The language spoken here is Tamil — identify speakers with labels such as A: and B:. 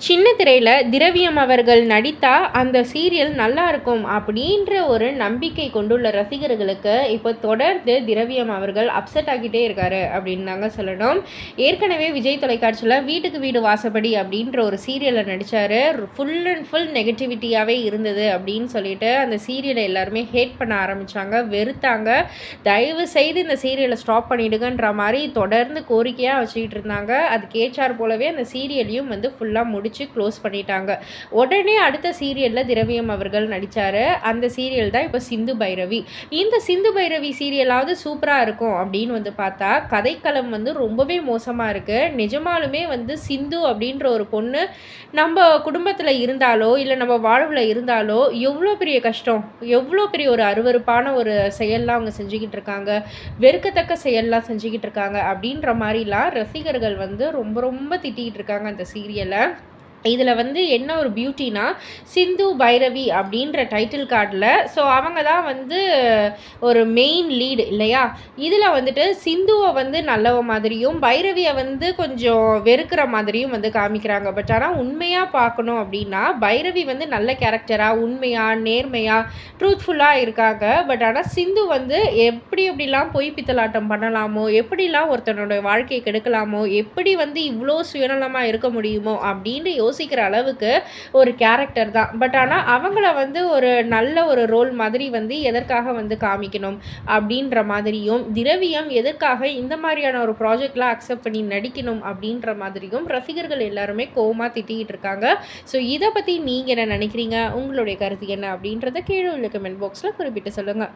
A: சின்ன திரையில் திரவியம் அவர்கள் நடித்தா அந்த சீரியல் நல்லா இருக்கும் அப்படின்ற ஒரு நம்பிக்கை கொண்டுள்ள ரசிகர்களுக்கு இப்போ தொடர்ந்து திரவியம் அவர்கள் அப்செட் ஆகிட்டே இருக்காரு அப்படின்னு தாங்க சொல்லணும். ஏற்கனவே விஜய் தொலைக்காட்சியில் வீட்டுக்கு வீடு வாசப்படி அப்படின்ற ஒரு சீரியலை நடித்தார் ஃபுல் அண்ட் ஃபுல் நெகட்டிவிட்டியாகவே இருந்தது அப்படின்னு சொல்லிட்டு அந்த சீரியலை எல்லாருமே ஹேட் பண்ண ஆரம்பித்தாங்க வெறுத்தாங்க. தயவு செய்து இந்த சீரியலை ஸ்டாப் பண்ணிடுங்கன்ற மாதிரி தொடர்ந்து கோரிக்கையாக வச்சுக்கிட்டு இருந்தாங்க. அது கேச்சார் போலவே அந்த சீரியலையும் வந்து ஃபுல்லாக முடித்து க்ளோஸ் பண்ணிட்டாங்க. உடனே அடுத்த சீரியலில் திரவியம் அவர்கள் நடித்தார் அந்த சீரியல் தான் இப்போ சிந்து பைரவி. இந்த சிந்து பைரவி சீரியலாவது சூப்பராக இருக்கும் அப்படின்னு வந்து பார்த்தா கதைக்களம் வந்து ரொம்பவே மோசமாக இருக்குது நிஜமாலுமே வந்து சிந்து அப்படின்ற ஒரு பொண்ணு நம்ம குடும்பத்தில் இருந்தாலோ இல்லை நம்ம வாழ்வில் இருந்தாலோ எவ்வளோ பெரிய கஷ்டம் எவ்வளோ பெரிய ஒரு அருவறுப்பான ஒரு செயல்லாம் அவங்க செஞ்சுக்கிட்டு இருக்காங்க. வெறுக்கத்தக்க செயல்லாம் செஞ்சுக்கிட்டு இருக்காங்க அப்படின்ற மாதிரிலாம் ரசிகர்கள் வந்து ரொம்ப ரொம்ப திட்டிகிட்டு இருக்காங்க அந்த சீரியலை. இதில் வந்து என்ன ஒரு பியூட்டினா சிந்து பைரவி அப்படின்ற டைட்டில் கார்டில் ஸோ அவங்க தான் வந்து ஒரு மெயின் லீடு இல்லையா? இதில் வந்துட்டு சிந்துவை வந்து நல்லவ மாதிரியும் பைரவியை வந்து கொஞ்சம் வெறுக்கிற மாதிரியும் வந்து காமிக்கிறாங்க. பட் ஆனால் உண்மையாக பார்க்கணும் அப்படின்னா பைரவி வந்து நல்ல கேரக்டராக உண்மையாக நேர்மையாக ட்ரூத்ஃபுல்லாக இருக்காங்க. பட் ஆனால் சிந்து வந்து எப்படி எப்படிலாம் பொய் பித்தலாட்டம் பண்ணலாமோ எப்படிலாம் ஒருத்தனோட வாழ்க்கையை கெடுக்கலாமோ எப்படி வந்து இவ்வளோ சுயநலமாக இருக்க முடியுமோ அப்படின்னு யோசி யோசிக்கிற அளவுக்கு ஒரு கேரக்டர் தான். பட் ஆனால் அவங்கள வந்து ஒரு நல்ல ஒரு ரோல் மாதிரி வந்து எதற்காக வந்து காமிக்கணும் அப்படின்ற மாதிரியும் திரவியம் எதற்காக இந்த மாதிரியான ஒரு ப்ராஜெக்ட்லாம் அக்செப்ட் பண்ணி நடிக்கணும் அப்படின்ற மாதிரியும் ரசிகர்கள் எல்லாருமே கோவமாக திட்டிகிட்டு இருக்காங்க. ஸோ இதை பற்றி நீங்கள் என்ன நினைக்கிறீங்க? உங்களுடைய கருத்து என்ன அப்படின்றத கீழே உள்ள கமெண்ட் பாக்ஸில் குறிப்பிட்டு சொல்லுங்கள்